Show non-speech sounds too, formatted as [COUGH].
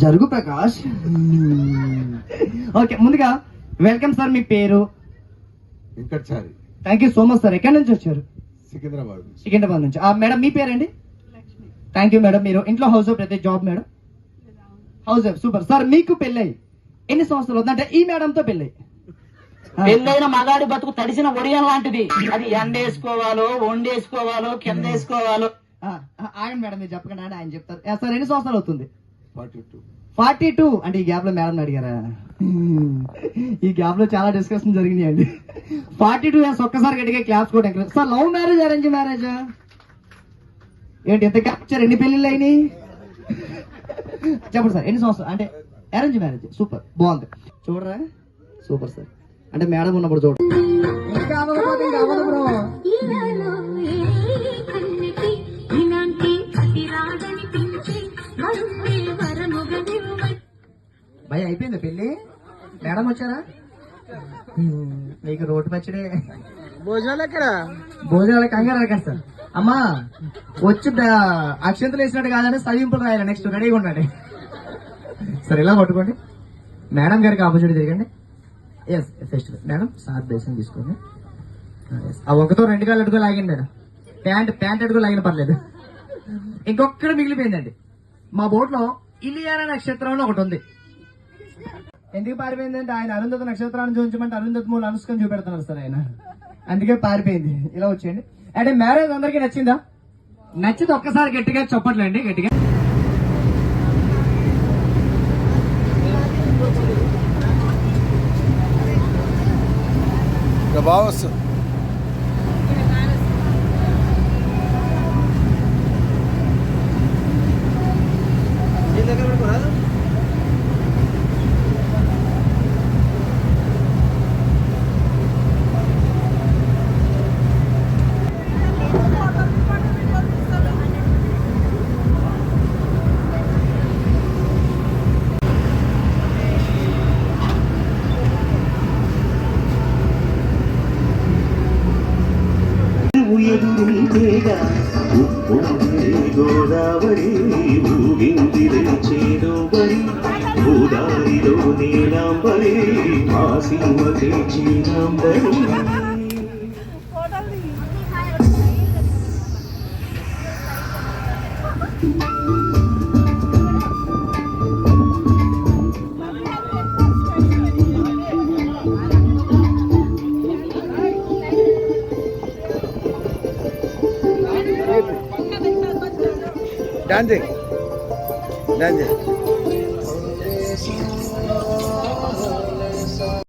జరుగు ప్రకాష్. ఓకే ముందుగా welcome sir మీ పేరు? Venkatchari. Thank you so much sir. ఎక్కడి నుంచి వచ్చారు? సికింద్రాబాద్ నుంచి. సికింద్రాబాద్ నుంచి. ఆ, మేడం మీ పేరండి? Thank you madam. మీరు ఇంట్లో హౌస్ వైఫ్ అయితే job madam? Housewife super sir మీకు పెళ్ళై. ఎన్ని సంవత్సరాలు అవుతుంది? అంటే ఈ మేడంతో పెళ్ళై. [LAUGHS] పెళ్ళైన మగాడి బతుకు తడిసిన ఒడియం లాంటిది. అది ఎండేసుకోవాలో వండేసుకోవాలో కింద వేసుకోవాలో ఆ, ఆ, ఆగండి మేడం మీరు చెప్పకండి. ఆయన చెప్తారు. సార్ ఎన్ని సంవత్సరాలు అవుతుంది? Forty two. అంటే ఈ గ్యాప్లో మేడం అడిగారా? ఈ గ్యాప్లో చాలా డిస్కషన్ జరిగినాయండి. ఫార్టీ టూ ఇయర్స్ ఒక్కసారి గట్టిగా క్లాప్స్ కూడా encourage sir love marriage arrange marriage ఏంటి ఎంత క్యాప్చర్ ఎన్ని పెళ్ళిళ్ళు అయినాయి? చెప్పండి సార్ ఎన్ని సంవత్సరాలు? అంటే అరేంజ్ మ్యారేజ్ సూపర్ బాగుంది. చూడరా? సూపర్ సార్ అంటే మేడం ఉన్నప్పుడు చూడ భయ అయిపోయింది పెళ్ళి? మేడం వచ్చారా? మీకు రోడ్డు పచ్చడే. భోజనాలు ఎక్కడ? భోజనాల కంగారు సార్. అమ్మా వచ్చి అక్షంతలు వేసినట్టు కాదని సవింపులు రాయాలి. నెక్స్ట్ రెడీగా ఉండండి. సరే ఇలా పట్టుకోండి. మేడం గారికి ఆపోజిట్ తిరగండి. ఎస్ ఫెస్టివల్ మేడం సార్ దేశం తీసుకోండి. ఆ, ఒకతో రెండు కాళ్ళు అడుగు లాగండి మేడం. ప్యాంట్ ప్యాంట్ అడుగు లాగిన పర్లేదు. ఇంకొక్కడ మిగిలిపోయిందండి. మా బోట్లో ఇలియానా నక్షత్రంలో ఒకటి ఉంది. ఎందుకు పారిపోయిందంటే ఆయన అరుంధతి నక్షత్రాన్ని చూపించమంటే అరుంధతి మూల అనుష్కని చూపెడుతున్నారు సార్ ఆయన. అందుకే పారిపోయింది. ఇలా వచ్చేయండి. అంటే మ్యారేజ్ అందరికీ నచ్చిందా? నచ్చితే ఒక్కసారి గట్టిగా చెప్పట్లేండి గట్టిగా. బాగా వస్తుంది. ఎదురుగా ఉప్పొంగే గోదావరి ఊగింది చేదోబరి గోదావరిలో నీలాంబరి మా సీమ తెచ్చినాంబరి Thank you. ડાંજે. ડાંજે.